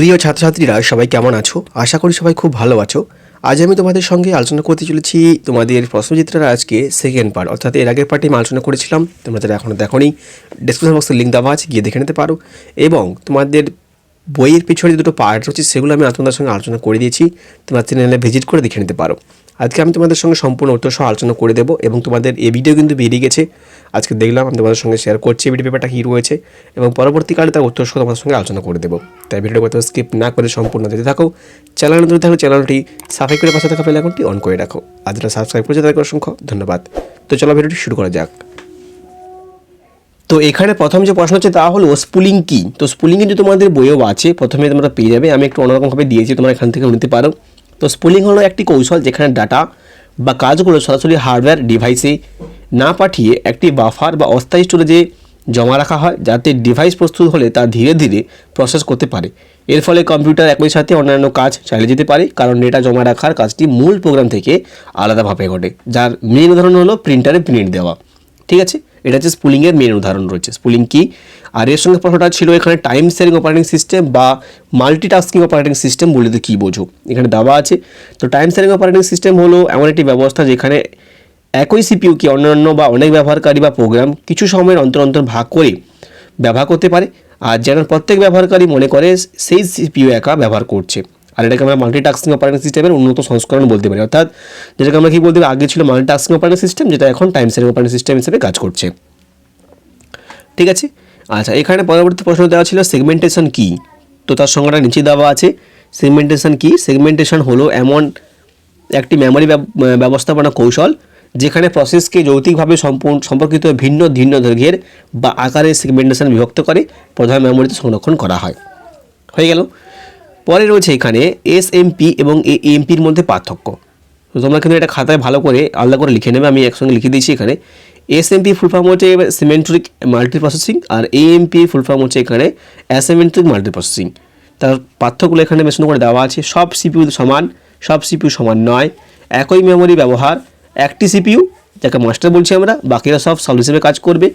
প্রিয় ছাত্রছাত্রীরা, সবাই কেমন আছো? আশা করি সবাই খুব ভালো আছো। আজ আমি তোমাদের সঙ্গে আলোচনা করতে চলেছি তোমাদের প্রশ্নচিত্রের আজকে সেকেন্ড পার্ট অর্থাৎ এর আগের পার্টে আমি আলোচনা করেছিলাম। তোমরা যারা এখনও দেখোনি ডিসক্রিপশন বক্সের লিঙ্ক দেওয়া আছে, গিয়ে দেখে নিতে পারো। এবং তোমাদের বইয়ের পিছনে দুটো পার্ট রয়েছে, সেগুলো আমি তোমাদের সঙ্গে আলোচনা করে দিয়েছি। তোমরা চ্যানেলে ভিজিট করে দেখে নিতে পারো। আজকে আমি তোমাদের সঙ্গে সম্পূর্ণ উত্তর সহ আলোচনা করে দেবো এবং তোমাদের এই ভিডিও কিন্তু বেরিয়ে গেছে। আজকে দেখলাম, আমি তোমাদের সঙ্গে শেয়ার করছি ভিডিও পেপারটা কী রয়েছে এবং পরবর্তীকালে তার উত্তর সহ তোমাদের সঙ্গে আলোচনা করে দেবো। তাই ভিডিওটা কোথাও স্কিপ না করে সম্পূর্ণ দিতে থাকো। চ্যানেল নতুন থাকলে চ্যানেলটি সাবস্ক্রাইব করে পাশে থাকা বেল আইকনটি অন করে রাখো। আর যেটা সাবস্ক্রাইব করেছে তাদেরকে অসংখ্য ধন্যবাদ। তো চলো ভিডিওটি শুরু করা যাক। তো এখানে প্রথম যে প্রশ্ন হচ্ছে, তা হলো স্পুলিং কি? তো স্পুলিং কিন্তু তোমাদের বইয়েও আছে, প্রথমে তোমরা পেয়ে যাবে। আমি একটু অন্যরকমভাবে দিয়েছি, তোমরা এখান থেকে নিতে পারো। তো স্পুলিং হলো একটি কৌশল যেখানে ডাটা বা কাজগুলো সরাসরি হার্ডওয়্যার ডিভাইসে না পাঠিয়ে একটি বাফার বা অস্থায়ী স্টোরেজে জমা রাখা হয়, যাতে ডিভাইস প্রস্তুত হলে তা ধীরে ধীরে প্রসেস করতে পারে। এর ফলে কম্পিউটার একই সাথে অন্যান্য কাজ চালিয়ে যেতে পারে, কারণ ডেটা জমা রাখার কাজটি মূল প্রোগ্রাম থেকে আলাদাভাবে ঘটে, যার মেন উদাহরণ হলো প্রিন্টারে প্রিন্ট দেওয়া। ঠিক আছে? এটা হচ্ছে স্পুলিংয়ের মেন উদাহরণ রয়েছে। স্পুলিং কি? আর এর সঙ্গে প্রশ্নটা ছিল এখানে টাইম শেয়ারিং অপারেটিং সিস্টেম বা মাল্টিটাস্কিং অপারেটিং সিস্টেম বলে কী বোঝো? এখানে দেওয়া আছে। তো টাইম শেয়ারিং অপারেটিং সিস্টেম হলো এমন একটি ব্যবস্থা যেখানে একই সিপিইউকে অন্যান্য বা অনেক ব্যবহারকারী বা প্রোগ্রাম কিছু সময়ের অন্তর অন্তর ভাগ করে ব্যবহার করতে পারে। আর যেন প্রত্যেক ব্যবহারকারী মনে করে, সেই সিপিইউ একা ব্যবহার করছে। আর এটাকে আমরা মাল্টিটাস্কিং অপারেটিং সিস্টেমের উন্নত সংস্করণ বলতে পারি। অর্থাৎ যেটাকে আমরা কি বলতে পারি? আগে ছিল মাল্টিটাস্কিং অপারেটিং সিস্টেম যেটা এখন টাইম সেভিং অপারেটিং সিস্টেম হিসেবে কাজ করছে। ঠিক আছে? আচ্ছা এখানে পরবর্তী প্রশ্ন দেওয়া ছিল সেগমেন্টেশন কী? তো তার সংজ্ঞাটা নিচে দেওয়া আছে। সেগমেন্টেশন কী? সেগমেন্টেশন হলো এমন একটি মেমোরি ব্যবস্থাপনা কৌশল যেখানে প্রসেসকে যৌতিকভাবে সম্পূর্ণ, সম্পর্কিত ভিন্ন ভিন্ন দৈর্ঘ্যের বা আকারের সেগমেন্টেশন বিভক্ত করে প্রধান মেমোরিতে সংরক্ষণ করা হয়। হয়ে গেল। পরে রয়েছে এখানে এস এমপি এবং এ এমপির মধ্যে পার্থক্য। তোমরা কিন্তু এটা খাতায় ভালো করে, আলাদা করে লিখে নেবে, আমি একসঙ্গে লিখে দিয়েছি এখানে। এস এমপি ফুল ফর্ম হচ্ছে সিমেন্ট্রিক মাল্টি প্রসেসিং আর এ এমপি ফুল ফর্ম হচ্ছে এখানে অ্যাসেমেন্ট্রিক মাল্টি প্রসেসিং তার পার্থক্যগুলো এখানে বেশি করে দেওয়া আছে, সব সিপিউ সমান, সব সিপিউ সমান নয়, একই মেমোরি ব্যবহার, একটি সিপিইউ যাকে মাস্টার বলছি আমরা, বাকিরা সব সল হিসেবে কাজ করবে,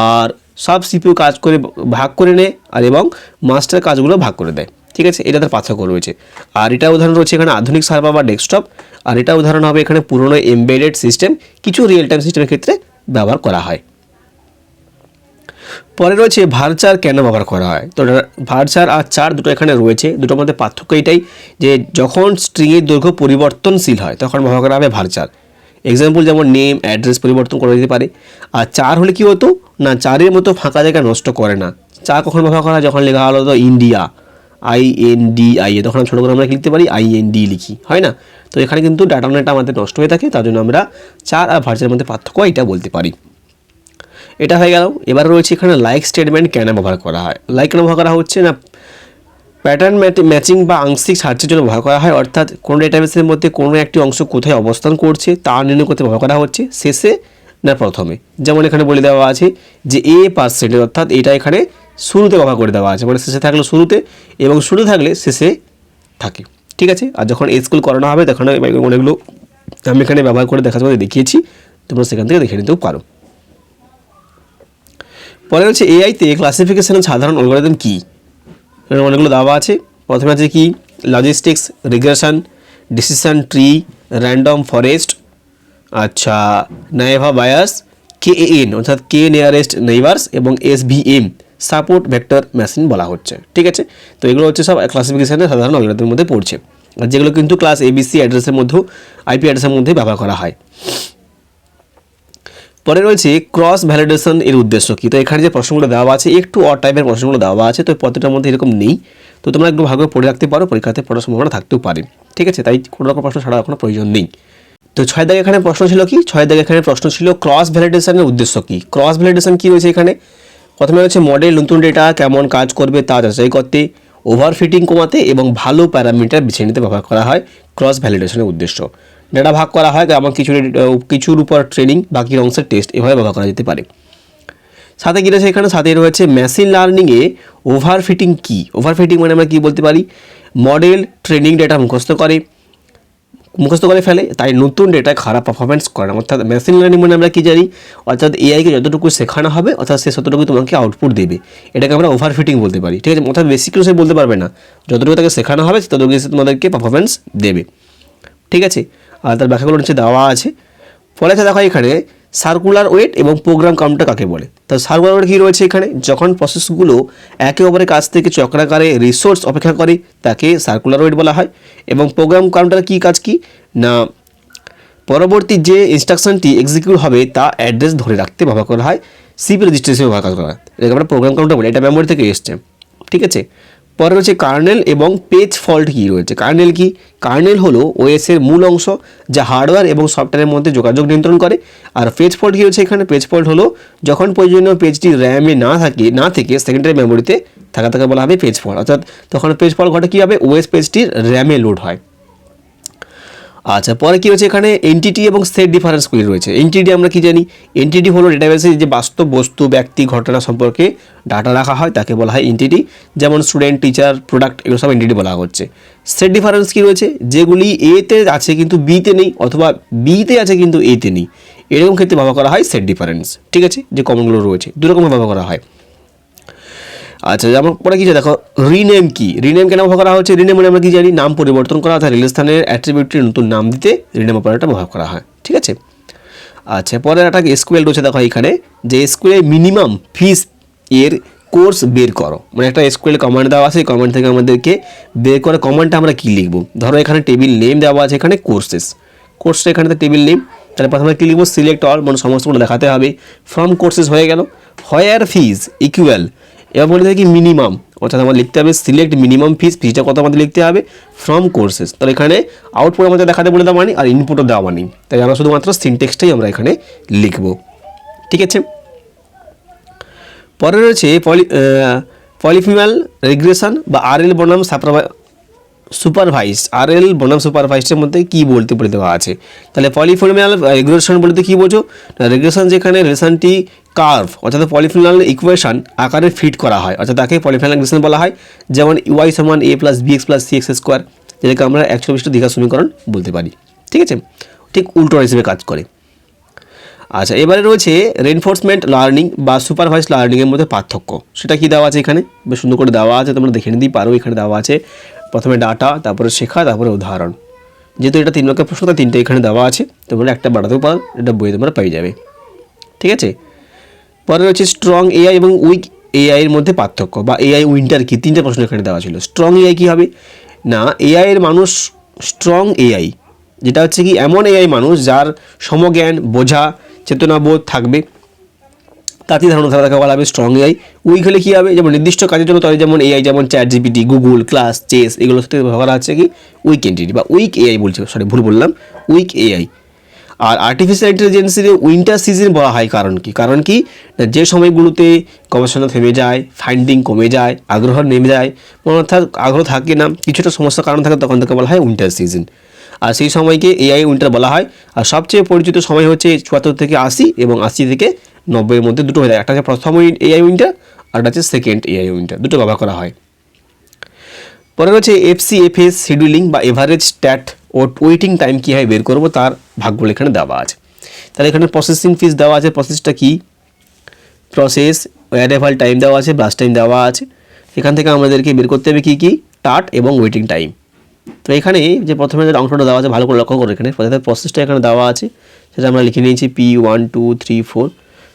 আর সব সিপিউ কাজ করে ভাগ করে নেয় আর এবং মাস্টার কাজগুলো ভাগ করে দেয়। ঠিক আছে? এটা তার পার্থক্য রয়েছে। আর এটা উদাহরণ রয়েছে এখানে আধুনিক সার্ভার বা ডেস্কটপ। আর এটা উদাহরণ হবে এখানে পুরনো এমবেডেড সিস্টেম কিছু রিয়েল টাইম সিস্টেমের ক্ষেত্রে ব্যবহার করা হয়। পরে রয়েছে ভারচার কেন ব্যবহার করা হয়? তো ভারচার আর চার দুটো এখানে রয়েছে, দুটোর মধ্যে পার্থক্য এটাই যে যখন স্ট্রিংয়ের দৈর্ঘ্য পরিবর্তনশীল হয়, তখন ব্যবহার করা হবে ভারচার। এক্সাম্পল যেমন নেম অ্যাড্রেস পরিবর্তন করা যেতে পারে। আর চার হলে কি হতো? না, চারের মতো ফাঁকা জায়গা নষ্ট করে না। চার কখন ব্যবহার করা যখন লেখা হলো তো India I N D I A. তখন ছোটো করে আমরা লিখতে পারি আই ডি লিখি, হয় না? তো এখানে কিন্তু ডাটা নেটা আমাদের নষ্ট হয়ে থাকে, তার জন্য আমরা চার আর ভার্চের মধ্যে পার্থক্য এটা বলতে পারি। এটা হয়ে গেল। এবার রয়েছে এখানে লাইক স্টেটমেন্ট কেন ব্যবহার করা হয়? লাইক কেন ব্যবহার করা হচ্ছে না? প্যাটার্ন ম্যাচিং বা আংশিক সার্চের জন্য ব্যবহার করা হয়, অর্থাৎ কোনো ডেটাবেসের মধ্যে কোনো একটি অংশ কোথায় অবস্থান করছে, তা নির্ণয় করতে ব্যবহার করা হচ্ছে শেষে না প্রথমে। যেমন এখানে বলে দেওয়া আছে যে এ পার্সেন্টেজ অর্থাৎ এটা এখানে শুরুতে ব্যবহার করে দেওয়া আছে। মানে শেষে থাকলে শুরুতে এবং শুরু থাকলে শেষে থাকে। ঠিক আছে? আর যখন স্কুল করানো হবে, তখন অনেকগুলো আমি এখানে ব্যবহার করে দেখার মধ্যে দেখিয়েছি। তোমরা সেখান থেকে দেখে নিতেও পারো। পরে হচ্ছে এআইতে ক্লাসিফিকেশনের সাধারণ অ্যালগরিদম কী? অনেকগুলো দাবা আছে। প্রথমে আছে কি? Logistics regression decision tree random forest আচ্ছা নাইভা বায়াস কে এন অর্থাৎ কে নিয়ারেস্ট নেইভার্স এবং S V M support vector machine বলা হচ্ছে, ঠিক আছে? তো এগুলো হচ্ছে সব ক্লাসিফিকেশনের সাধারণ অগ্রতার মধ্যে পড়ছে। আর যেগুলো কিন্তু ক্লাস এবিসি অ্যাড্রেসের মধ্যেও আইপি অ্যাড্রেসের মধ্যে ব্যবহার করা হয়। পরে রয়েছে ক্রস ভ্যালিডেশন এর উদ্দেশ্য কী? তো এখানে যে প্রশ্নগুলো দেওয়া আছে, একটু অ টাইপের প্রশ্নগুলো দেওয়া আছে, তো পত্রটার মধ্যে এরকম নেই। তো তোমরা একটু ভাগে পড়ে রাখতে পারো, পরীক্ষাতে পড়ার সম্ভাবনা থাকতেও পারে, ঠিক আছে? তাই কোনো রকম প্রশ্ন ছাড়া কোনো প্রয়োজন নেই। তো ছয় দাগে এখানে প্রশ্ন ছিল কি? ছয় দাগে এখানে প্রশ্ন ছিল ক্রস ভ্যালিডেশনের উদ্দেশ্য কী? ক্রস ভ্যালিডেশন কী রয়েছে এখানে? প্রথমে হচ্ছে মডেল নতুন ডেটা কেমন কাজ করবে তা যাচাই করতে ওভারফিটিং কমাতে এবং ভালো প্যারামিটার বেছে নিতে ব্যবহার করা হয় ক্রস ভ্যালিডেশনের উদ্দেশ্য। ডেটা ভাগ করা হয়, যেমন কিছু কিছুর উপর ট্রেনিং বাকির অংশের টেস্ট এভাবে ব্যবহার করা যেতে পারে। সাথে কী রয়েছে এখানে? সাথে রয়েছে মেশিন লার্নিংয়ে ওভারফিটিং কী? ওভারফিটিং মানে আমরা কী বলতে পারি? মডেল ট্রেনিং ডেটা মুখস্থ করে। মুখস্থ করে ফেলে, তাই নতুন ডেটা খারাপ পারফরমেন্স করে না। অর্থাৎ মেশিন লার্নিং মানে আমরা কী জানি? অর্থাৎ এআইকে যতটুকু শেখানো হবে, অর্থাৎ সে ততটুকু তোমাকে আউটপুট দেবে। এটাকে আমরা ওভার ফিটিং বলতে পারি, ঠিক আছে? অর্থাৎ বেশি কিছু সে বলতে পারবে না। যতটুকু তাকে শেখানো হবে ততটুকু সে তোমাদেরকে পারফরমেন্স দেবে। ঠিক আছে? আর তার ব্যাখ্যাগুলো নিচে দেওয়া আছে। ফলে দেখো এখানে সার্কুলার ওয়েট এবং প্রোগ্রাম কাউন্টার কাকে বলে? তো সার্কুলার ওয়েট কী রয়েছে এখানে? যখন প্রসেসগুলো একে অপরের কাছ থেকে চক্রাকারে রিসোর্স অপেক্ষা করে, তাকে সার্কুলার ওয়েট বলা হয়। এবং প্রোগ্রাম কাউন্টার কী কাজ কি? না, পরবর্তী যে ইনস্ট্রাকশনটি এক্সিকিউট হবে, তা অ্যাড্রেস ধরে রাখতে ব্যবহার করা হয়। সিপি রেজিস্ট্রেশন ব্যবহার করা হয়। এটাকে আমরা প্রোগ্রাম কাউন্টার বলি। এটা মেমোরি থেকে এসছে। ঠিক আছে? পরে রয়েছে কার্নেল এবং পেজ ফল্ট কী রয়েছে? কার্নেল কি? কার্নেল হলো ওএসের মূল অংশ যা হার্ডওয়্যার এবং সফটওয়্যারের মধ্যে যোগাযোগ নিয়ন্ত্রণ করে। আর পেজ ফল্ট কী রয়েছে এখানে? পেজ ফল্ট হলো যখন প্রয়োজনীয় পেজটি র্যামে না থাকে, না থেকে সেকেন্ডারি মেমোরিতে থাকা থাকা বলা হবে পেজ ফল্ট। অর্থাৎ তখন পেজ ফল্ট ঘটে কী হবে? ওএস পেজটির র্যামে লোড হয়। আচ্ছা পরে কি হচ্ছে এখানে? এনটিটি এবং সেট ডিফারেন্সগুলি রয়েছে। এনটিটি আমরা কি জানি? এনটিটি হলো ডেটাবেসে যে বাস্তব বস্তু, ব্যক্তি, ঘটনা সম্পর্কে ডাটা রাখা হয়, তাকে বলা হয় এনটিটি যেমন স্টুডেন্ট টিচার প্রোডাক্ট এগুলো সব এনটিটি বলা হচ্ছে। সেট ডিফারেন্স কী রয়েছে? যেগুলি এতে আছে কিন্তু বিতে নেই, অথবা বিতে আছে কিন্তু এতে নেই। এরকম ক্ষেত্রে ব্যবহার করা হয় সেট ডিফারেন্স ঠিক আছে? যে কমনগুলো রয়েছে। দুরকম ব্যবহার করা হয়। আচ্ছা যেমন পরে কি দেখো রিনেম কি? রিনেম কেন ব্যবহার করা হচ্ছে? রিনেম মানে আমরা কি জানি? নাম পরিবর্তন করা, অর্থাৎ রিলেস্থানের অ্যাট্রিবিউটটির নতুন নাম দিতে রিনেম অপারেটর ব্যবহার করা হয়। ঠিক আছে? আচ্ছা পরে একটা এসকিউএল রয়েছে দেখো এখানে যে এসকিউএল মিনিমাম ফিস এর কোর্স বের করো। মানে একটা এসকিউএল কমান্ড দেওয়া আছে, এই কমান্ড থেকে আমাদেরকে বের করে কমান্ডটা আমরা কী লিখব? ধরো এখানে টেবিল নেম দেওয়া আছে, এখানে কোর্সেস কোর্সটা এখানে টেবিল নেম তাহলে প্রথমে কি লিখব? সিলেক্ট অল মানে সমস্তগুলো দেখাতে হবে। ফ্রম কোর্সেস হয়ে গেল। হয়ার ফিজ ইকুয়াল এবার বলে থাকি মিনিমাম অর্থাৎ আমার লিখতে হবে সিলেক্ট মিনিমাম ফিস ফিসটা কত আমাদের লিখতে হবে? ফ্রম কোর্সেস তাহলে এখানে আউটপুট আমাদের দেখাতে বলে দেওয়া নেই আর ইনপুটও দেওয়া নেই তাই আমরা শুধুমাত্র সিনটেক্সটাই আমরা এখানে লিখব। ঠিক আছে? পরে রয়েছে পলি পলিফিমাল রেগ্রেশন বা আর এল বনাম সাপ্রাভাই সুপারভাইজ আর এল বনাম সুপারভাইজের মধ্যে কী বলতে বলে দেওয়া আছে? তাহলে পলিফিনাল রেগুলেশন বলতে কী বোঝো? রেগুলেশন যেখানে রেশনটি কার্ভ অর্থাৎ পলিফিনাল ইকুয়েশন আকারে ফিট করা হয়। অর্থাৎ তাকে পলিফিনাল রেগুলেশন বলা হয়। যেমন ইউআই সমান A plus B X plus C X square যেটাকে আমরা একশো বিশটা দীঘা সমীকরণ বলতে পারি। ঠিক আছে? ঠিক উল্টো হিসেবে কাজ করে। আচ্ছা এবারে রয়েছে রেনফোর্সমেন্ট লার্নিং বা সুপারভাইজ লার্নিংয়ের মধ্যে পার্থক্য। সেটা কি দেওয়া আছে এখানে? বেশ সুন্দর করে দেওয়া আছে, তোমরা দেখে নিতেই পারো, এখানে দেওয়া আছে প্রথমে ডাটা তারপরে শেখা, তারপরে উদাহরণ। যেহেতু এটা তিন মার্কের প্রশ্ন তিনটে এখানে দেওয়া আছে। তোমরা একটা বাড়াতেও পারো, এটা বইয়ে তোমরা পেয়ে যাবে। ঠিক আছে? পরে রয়েছে স্ট্রং এআই এবং উইক এআই এর মধ্যে পার্থক্য বা এআই উইন্টার কি? তিনটে প্রশ্ন এখানে দেওয়া ছিল। স্ট্রং এআই কী হবে? না এআই এর মানুষ স্ট্রং এআই যেটা হচ্ছে কি, এমন এআই মানুষ যার সমজ্ঞান, বোঝা, চেতনাবোধ থাকবে। তাতে ধারণা থাকা তাকে বলা হবে স্ট্রং এআই উইক হলে কী হবে? যেমন নির্দিষ্ট কাজের জন্য তবে যেমন এআই যেমন chat GPT Google class chess এগুলোর সাথে ব্যবহার হচ্ছে কি? উইক এন্টিটি বা উইক এআই বলছে সরি ভুল বললাম। উইক এআই আর আর্টিফিশিয়াল ইন্টেলিজেন্সের উইন্টার সিজন বলা হয় কারণ কি? কারণ কি? যে সময়গুলোতে গবেষণা থেমে যায় ফাইন্ডিং কমে যায়, আগ্রহ নেমে যায় অর্থাৎ আগ্রহ থাকে না, কিছুটা সমস্যার কারণ থাকে, তখন তাকে বলা হয় উইন্টার সিজন আর সেই সময়কে এআই উইন্টার বলা হয়। আর সবচেয়ে পরিচিত সময় হচ্ছে চুয়াত্তর থেকে আশি এবং আশি থেকে নব্বইয়ের মধ্যে দুটো হয়ে যায়। একটা হচ্ছে প্রথম এআই উইন্টার আর একটা হচ্ছে সেকেন্ড এআই উইন্টার দুটো ব্যবহার করা হয়। পরে রয়েছে এফসি এফএস শিডিউলিং বা এভারেজ স্ট্যাট ওয়েটিং টাইম কীভাবে বের করব? তার ভাগগুলো এখানে দেওয়া আছে। তাহলে এখানে প্রসেসিং ফিস দেওয়া আছে। প্রসেসটা কী? প্রসেস অ্যারেভাল টাইম দেওয়া আছে ব্লাস টাইম দেওয়া আছে। এখান থেকে আমাদেরকে বের করতে হবে কী কী? টাট এবং ওয়েটিং টাইম তো এখানে যে প্রথমে যে অংশটা দেওয়া আছে, ভালো করে লক্ষ্য করো এখানে। প্রথমে প্রসেসটা এখানে দেওয়া আছে। সেটা আমরা লিখে নিয়েছি P one two three four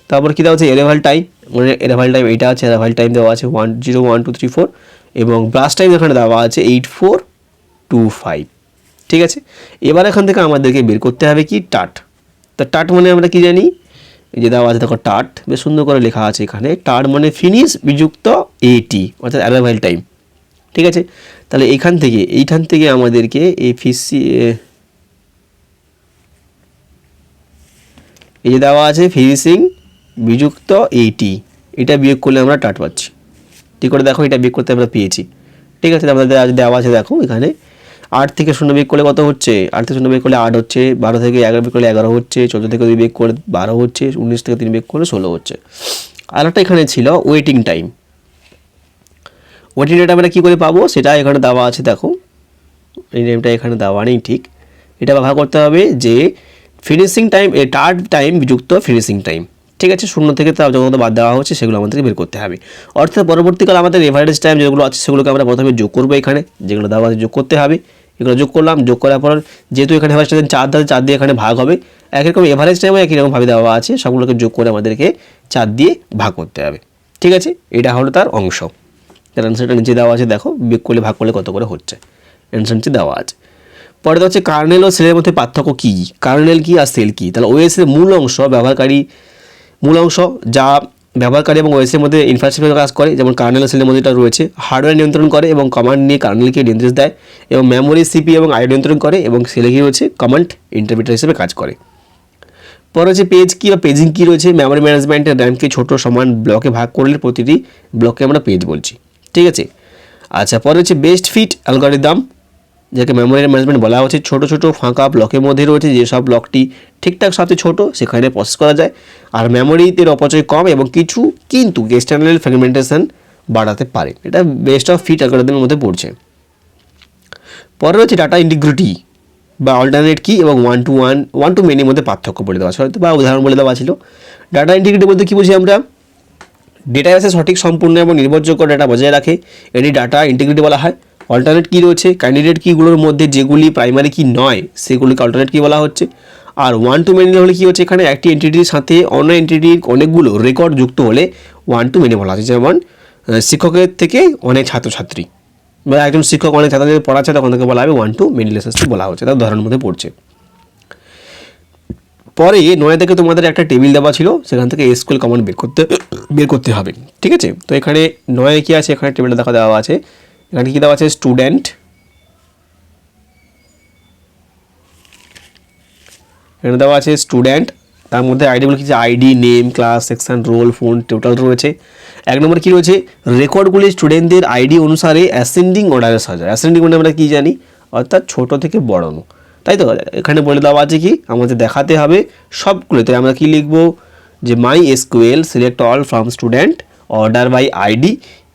তারপর কী দেওয়া আছে? এরেভাল টাইম মানে এরেভাল টাইম এইটা আছে এরেভাল টাইম দেওয়া আছে one zero one two three four এবং ব্লাস্ট টাইম এখানে দেওয়া আছে এইট ফোর টু ফাইভ ঠিক আছে? এবার এখান থেকে আমাদেরকে বের করতে হবে কি? টাট। তা টাট মানে আমরা কি জানি? যে দেওয়া আছে, দেখো টাট। বেশ সুন্দর করে লেখা আছে এখানে। টাট মানে ফিনিশ বিযুক্ত এটি অর্থাৎ অ্যারাইভাল টাইম ঠিক আছে? তাহলে এখান থেকে, এইখান থেকে আমাদেরকে এফিসি এই যে দেওয়া আছে ফিনিশিং বিযুক্ত এইটি এটা বিয়োগ করলে আমরা টাট পাচ্ছি। ঠিক করে দেখো, এটা বিয়োগ করতে আমরা পেয়েছি। ঠিক আছে? আমাদের দেওয়া আছে, দেখো এখানে। আট থেকে শূন্য বিয়োগ করলে কত হচ্ছে? আট থেকে শূন্য বিয়োগ করলে আট হচ্ছে, বারো থেকে এগারো বিয়োগ করলে এগারো হচ্ছে, চোদ্দ থেকে দুই বিয়োগ করে বারো হচ্ছে, উনিশ থেকে তিন বিয়োগ করলে ষোলো হচ্ছে। আর একটা এখানে ছিল ওয়েটিং টাইম ওয়েটিং টাইম আমরা কী করে পাবো? সেটা এখানে দেওয়া আছে, দেখো। এই টাইমটা এখানে দেওয়া নেই, ঠিক। এটা ব্যবহার করতে হবে যে ফিনিশিং টাইম এ টার্ড টাইম যুক্ত ফিনিশিং টাইম ঠিক আছে? শূন্য থেকে তার যত বাদ দেওয়া হচ্ছে, সেগুলো আমাদেরকে বের করতে হবে। অর্থাৎ পরবর্তীকালে আমাদের এভারেজ টাইম যেগুলো আছে, সেগুলোকে আমরা প্রথমে যোগ করব এখানে। যেগুলো দেওয়া আছে যোগ করতে হবে। এগুলো যোগ করলাম, যোগ করার পর যেহেতু এখানে টাইম চার দেওয়া চার দিয়ে এখানে ভাগ হবে, একই রকম এভারেজ টাইমও একই রকমভাবে দেওয়া আছে, সবগুলোকে যোগ করে আমাদেরকে চার দিয়ে ভাগ করতে হবে। ঠিক আছে? এটা হলো তার অংশ। তার অ্যান্সারটা নিচে দেওয়া আছে, দেখো, বিয়োগ করলে ভাগ করলে কত করে হচ্ছে। অ্যান্সার নিচে দেওয়া আছে। পরে হচ্ছে কার্নেল ও সেলের মধ্যে পার্থক্য কী? কার্নেল কী আর সেল কী? তাহলে ওএসের মূল অংশ, ব্যবহারকারী মূল অংশ, যা ব্যবহারকারী এবং ওএসের মধ্যে ইনফ্রাস্ট্রাকচার কাজ করে, যেমন কার্নেল সেলের মধ্যে এটা রয়েছে হার্ডওয়্যার নিয়ন্ত্রণ করে এবং কমান্ড নিয়ে কার্নেলকে নির্দেশ দেয় এবং মেমোরি সিপি এবং আই নিয়ন্ত্রণ করে এবং সেলে কি রয়েছে কমান্ড ইন্টারপ্রিটার হিসেবে কাজ করে। পরে হচ্ছে পেজ কি বা পেজিং কি রয়েছে মেমোরি ম্যানেজমেন্টের র্যামকে ছোট, সমান ব্লকে ভাগ করলে প্রতিটি ব্লকে আমরা পেজ বলছি। ঠিক আছে? আচ্ছা পরে হচ্ছে বেস্ট ফিট অ্যালগোরিদম যাকে মেমোরি ম্যানেজমেন্ট বলা হচ্ছে। ছোট ছোট, ফাঁকা ব্লকের মধ্যে রয়েছে যেসব ব্লকটি ঠিকঠাক সাথে ছোট, সেখানে প্রসেস করা যায়। আর মেমোরিতে অপচয় কম এবং কিছু কিন্তু এক্সটার্নাল ফ্র্যাগমেন্টেশন বাড়াতে পারে। এটা বেস্ট অফ ফিট অ্যালগোরিদমের মধ্যে পড়ছে। পরে রয়েছে ডাটা ইন্টিগ্রিটি বা অল্টারনেট কি এবং one to one one to মেনির মধ্যে পার্থক্য বলে দেওয়া হয়তো বা উদাহরণ বলে দেওয়া ছিল। ডাটা ইন্টিগ্রিটি বলতে কী বুঝি আমরা? ডেটাবেসে সঠিক, সম্পূর্ণ এবং নির্ভরযোগ্য ডাটা বজায় রাখে। এটি ডাটা ইন্টিগ্রিটি বলা হয়। অল্টারনেট কী রয়েছে? ক্যান্ডিডেট কীগুলোর মধ্যে যেগুলি প্রাইমারি কি নয়, সেগুলিকে অল্টারনেট কী বলা হচ্ছে? আর ওয়ান টু মেনি হলে কী হচ্ছে এখানে? একটি এন্টিটির সাথে অন্য এন্টিটির অনেকগুলো রেকর্ড যুক্ত হলে ওয়ান টু মেনি বলা হচ্ছে। যেমন শিক্ষকের থেকে অনেক ছাত্রছাত্রী বা একজন শিক্ষক অনেক ছাত্রদের পড়াচ্ছে, তখন তাকে বলা হবে ওয়ান টু মেনি রিলেশনশিপ বলা হচ্ছে। তার উদাহরণের মধ্যে পড়ছে। পরে নয় থেকে তোমাদের একটা টেবিল দেওয়া ছিল, সেখান থেকে স্কুল কমান্ড বের করতে বের করতে হবে। ঠিক আছে? তো এখানে নয় কি আছে? এখানে টেবিলটা দেখা দেওয়া আছে। এখানে কি দেওয়া আছে? স্টুডেন্ট এখানে দেওয়া আছে স্টুডেন্ট তার মধ্যে আইডি বলে কিছু ID name class section roll phone total রয়েছে। এক নম্বর কী রয়েছে? রেকর্ডগুলি স্টুডেন্টদের আইডি অনুসারে অ্যাসেন্ডিং অর্ডারে সাজায়। অ্যাসেন্ডিং মানে আমরা কী জানি? অর্থাৎ ছোট থেকে বড়ানো তাই তো? এখানে বলে দেওয়া আছে কি? আমাদের দেখাতে হবে সবগুলোতে। আমরা কি লিখব? যে MySQL select all from student order by ID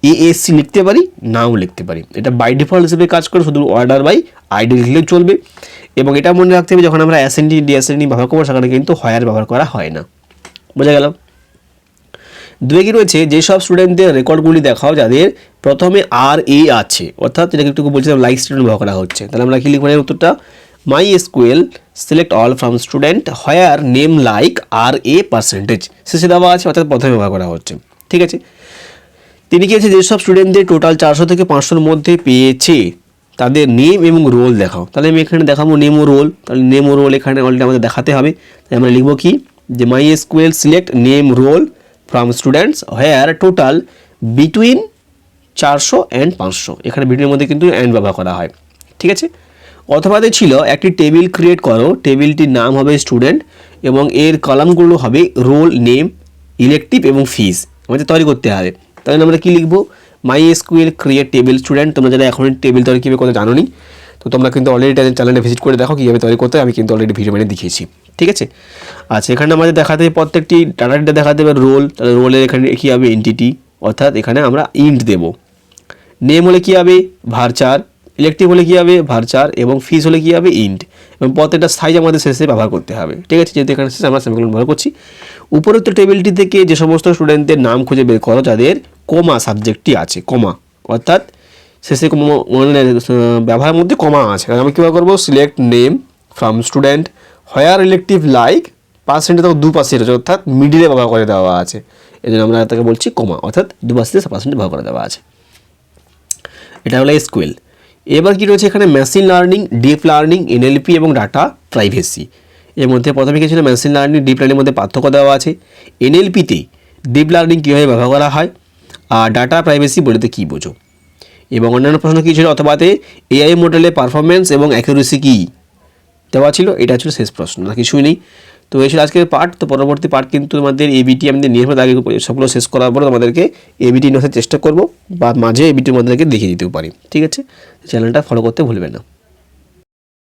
ASC লিখতে পারি, নাও লিখতে পারি। এটা বাই ডিফল্ট হিসেবে কাজ করে, শুধু অর্ডার বাই আইডি লিখলেও চলবে। এবং এটা মনে রাখতে হবে, যখন আমরা অ্যাসেন্ডি ডিঅ্যাসেন্ডি ব্যবহার করব, সেখানে কিন্তু হায়ার ব্যবহার করা হয় না। বোঝা গেল? দুয়ে রয়েছে, যেসব স্টুডেন্টদের রেকর্ডগুলি দেখাও, যাদের প্রথমে আর এ আছে, অর্থাৎ যেটাকে একটু বলছিলাম লাইক স্টুডেন্ট ব্যবহার করা হচ্ছে। তাহলে আমরা কি লিখব উত্তরটা? MySQL select all from student where name like R A percentage শেষে দেওয়া আছে, অর্থাৎ প্রথমে ব্যবহার করা হচ্ছে। ঠিক আছে? তিনি কি আছে যেসব স্টুডেন্টদের টোটাল চারশো থেকে পাঁচশোর মধ্যে পেয়েছে। তাদের নেম এবং রোল দেখাও। তাহলে আমি এখানে দেখাবো নেম ও রোল তাহলে নেম ও রোল এখানে অলরেডি আমাদের দেখাতে হবে। তাই আমরা লিখব কি? যে MySQL select name roll from students where total between চারশো অ্যান্ড পাঁচশো। এখানে বিটুইনের মধ্যে কিন্তু অ্যান্ড ব্যবহার করা হয়। ঠিক আছে? অথবাতে ছিল একটি টেবিল ক্রিয়েট করো। টেবিলটির নাম হবে স্টুডেন্ট এবং এর কলামগুলো হবে রোল নেম ইলেকটিভ এবং ফিস আমাদের তৈরি করতে হবে। তাহলে আমরা কি লিখব? MySQL create table student তোমরা যারা এখন টেবিল তৈরি কীভাবে করতে জানো নি তো তোমরা কিন্তু অলরেডি চ্যানেলটা ভিজিট করে দেখো কীভাবে তৈরি করতে আমি কিন্তু অলরেডি ভিডিও মানে দেখিয়েছি। ঠিক আছে? আচ্ছা এখানে আমাদের দেখাতে প্রত্যেকটি ডাটাটা দেখাতে হবে রোল তাহলে রোলের এখানে কী হবে? এন্টিটি অর্থাৎ এখানে আমরা ইন্ট দেবো। নেম হলে কী হবে? ভারচার ইলেকট্রিক হলে কী হবে? ভারচার এবং ফিস হলে কী হবে? ইন্ট এবং প্রত্যেকটা সাইজ আমাদের শেষে ব্যবহার করতে হবে। ঠিক আছে, যেহেতু এখানে শেষে আমরা সেমিকোলন ব্যবহার করছি। উপরোক্ত টেবিলটি থেকে যে সমস্ত স্টুডেন্টদের নাম খুঁজে বের করো, যাদের কমা সাবজেক্টটি আছে কমা অর্থাৎ শেষে মানে ব্যবহারের মধ্যে কমা আছে। আমি কীভাবে করব? Select name from student where elective like পার্সেন্টে তো দু পার্সেন্ট আছে, অর্থাৎ মিডিলে ব্যবহার করে দেওয়া আছে। এই জন্য আমরা তাকে বলছি কমা অর্থাৎ দু পার্সেন্ট পার্সেন্ট ব্যবহার করে দেওয়া আছে। এটা হলো এসকিউএল এবার কি রয়েছে এখানে? Machine learning deep learning NLP এবং ডাটা প্রাইভেসি এর মধ্যে প্রথমে কিছু মেশিন লার্নিং ডিপ লার্নিং মধ্যে পার্থক্য দেওয়া আছে। এনএলপিতে ডিপ লার্নিং কীভাবে ব্যবহার করা হয়? আর ডাটা প্রাইভেসি বলতে কী বোঝো? এবং অন্যান্য প্রশ্ন কী ছিল? অথবাতে এআই মডেলের পারফরমেন্স এবং অ্যাকুরেসি কী দেওয়া ছিল? এটা ছিল শেষ প্রশ্ন না কিছুই নেই। তো এই ছিল আজকের পার্ট তো পরবর্তী পার্ট কিন্তু তোমাদের এবিটি আমাদের নির্ভর আগে সবগুলো শেষ করার পরে তোমাদেরকে এবিটি নেওয়ার চেষ্টা করব বা মাঝে এবিটি আমাদেরকে দেখিয়ে দিতেও পারি। ঠিক আছে? চ্যানেলটা ফলো করতে ভুলবে না।